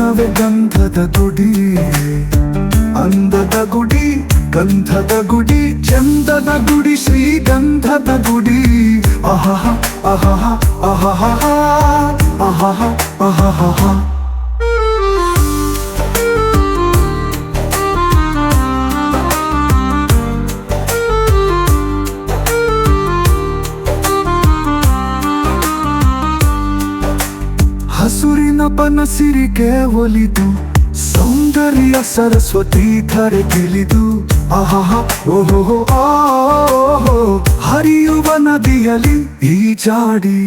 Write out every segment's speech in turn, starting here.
ತಾಣವೇ ಗಂಧದ ಗುಡಿ ಅಂದದ ಗುಡಿ ಗಂಧದ ಗುಡಿ ಚಂದದ ಗುಡಿ ಶ್ರೀಗಂಧದ ಗುಡಿ ಅಹಹ ಅಹಹ ಅಹಹ ಅಹಹ ಅಹಹ ಹಸುರಿನ ಪನಸಿರಿಗೆ ಒಲಿದು, ಸೌಂದರ್ಯ ಸರಸ್ವತಿ ಧರೆಗಿಳಿದು ಆಹಾ, ಓಹೋ ಆಹೋ ಹರಿಯುವ ನದಿಯಲ್ಲಿ ಈಜಾಡಿ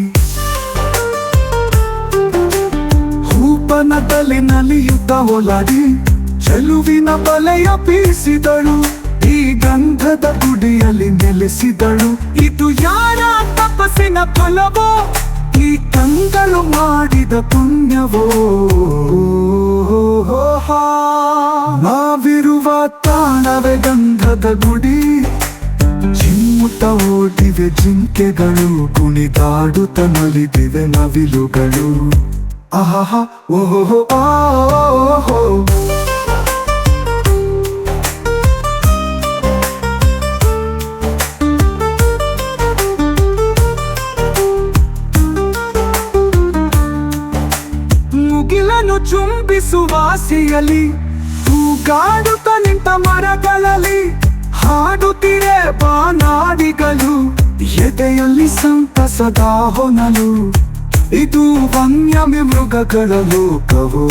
ಹೂಪನದಲ್ಲಿ ನಲಿಯುತ್ತ ಒಲಾಡಿ, ಚೆಲುವಿನ ಬಲೆಯ ಬೀಸಿದಳು, ಈ ಗಂಧದ ಗುಡಿಯಲ್ಲಿ ನೆಲೆಸಿದಳು. ಇದು ಯಾರ ತಪಸ್ಸಿನ ಫಲವೋ? ಈ ಕಂಗಳು ಮಾಡಿದ ಪುಣ್ಯವೋ? ನಾವಿರುವ ತಾಣವೇ ಗಂಧದ ಗುಡಿ. ಚಿಮ್ಮುತ್ತ ಓಡಿವೆ ಜಿಂಕೆಗಳು, ಕುಣಿದಾಡುತ್ತ ನಲಿದಿವೆ ನವಿಲುಗಳು. ಆಹಾ ಓಹೋ ಆಹೋ ಚುಂಬಿಸುವ ಆಸೆಯಲ್ಲಿ ತೂಗಾಡುತ್ತ ನಿಂತ ಮರಗಳಲ್ಲಿ ಹಾಡುತ್ತಿರೆ ಬಾನಾಡಿಗಳು ಎದೆಯಲ್ಲಿ ಸಂತಸದ ಹೊನಲು. ಇದು ವನ್ಯಮೆ ಮೃಗಗಳ ಲೋಕವೋ?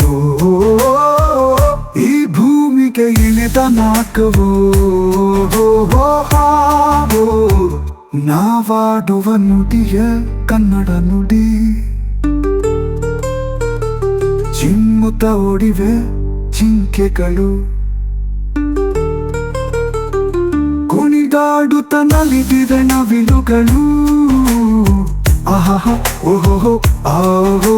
ಈ ಭೂಮಿಗೆ ಇಳಿದ ನಾಕವೋ ನಾವಾಡುವ ನುಡಿಯ ಕನ್ನಡ ನುಡಿ. ಚಿಮ್ಮುತ್ತ ಓಡಿವೆ ಜಿಂಕೆಗಳು ಕುಣಿದಾಡುತ್ತ ನಲಿದಿವೆ ನವಿಲುಗಳು. ಆಹಾ ಓಹೋ ಆಹೋ